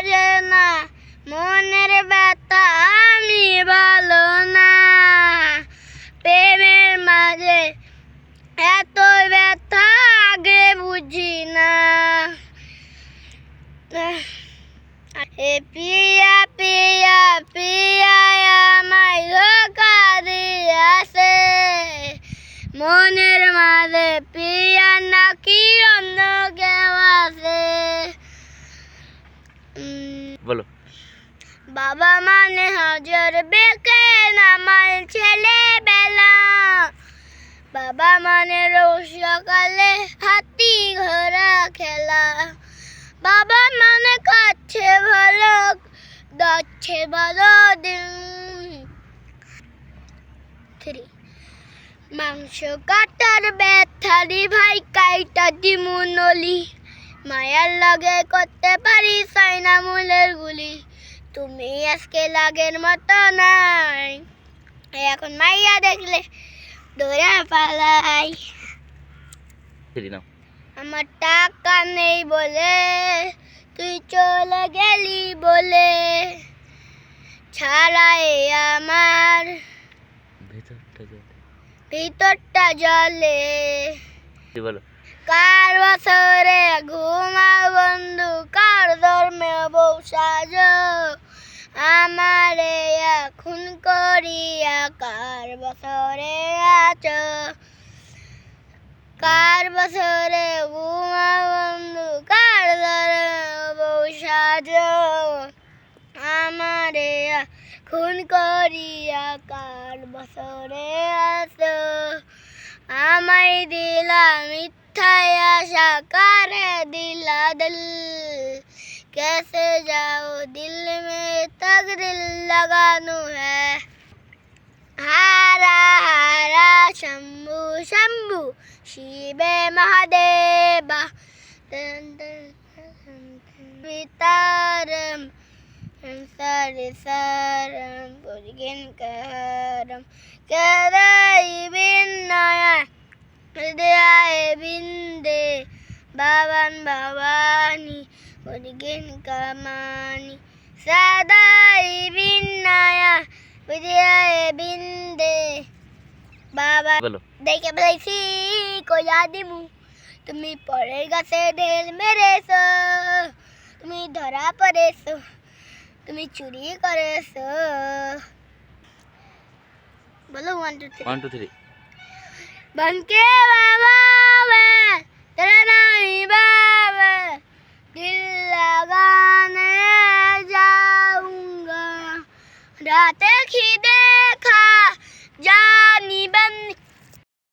বোঝে না মনের ব্যথা আমি ভালো না প্রেমের মাঝে এত ব্যথা আগে বুঝি না এ পিয়া পিয়া পিয়া, আমায় ধোকা দিয়াছে। মনের মাঝে পিয়া নাকি অন্য কেউ আছে। বলো। বাবা মানে হাজার বেকে আমার ছেলে বেলা বাবা মানে রোজ সকালে হাতি ঘোড়া খেলা। বাবা মানে কাছে ভালো যাচ্ছে ভালো দিন। থ্রি মাংস কাটার ব্যথারি ভাই, কাইটা দিমুনলি মায়ার লাগে করতে পারি সাইনা মুলের গুলি। তুমি আজকে লাগের মতো নাই। এখন মাইয়া দেখলে দৌড়া পালাই। আমার টাকা নেই বলে তুই চলে গেলি বলে। ছাড়াই আমার ভেতরটা জলে। ভিতরটা জলে। বলো? কার বছরে ঘুমা বন্ধু? কার ধর্মে বউ সাজ? আমারে এখন করিয়া কার বছরে আছো? কার বছরে ঘুমা বন্ধু? কার ধর্মে বউ সাজ? আমারে খুন করিয়া কার বছরে আছো? कर दिला दिल कैसे जाओ दिल में तक दिल लगानो है? हारा हारा, शंभु शंभु, शिवे महादेवा। वितारम, सर सरम पुरगिन करम करई बिन नया हृदय बिंदे। भवन भवानी उनगिन कमानी। सदाई बिन्नाया विजय बिंदे बाबा बोलो। देखे बलैसी को याद मु तुम्हें पड़ेगा से ढेल मेरे सो तुम्हें धरा पड़े सो तुम्हें चोरी करे सो। बोलो one two three one two three बनके बाबा রাতে খিদে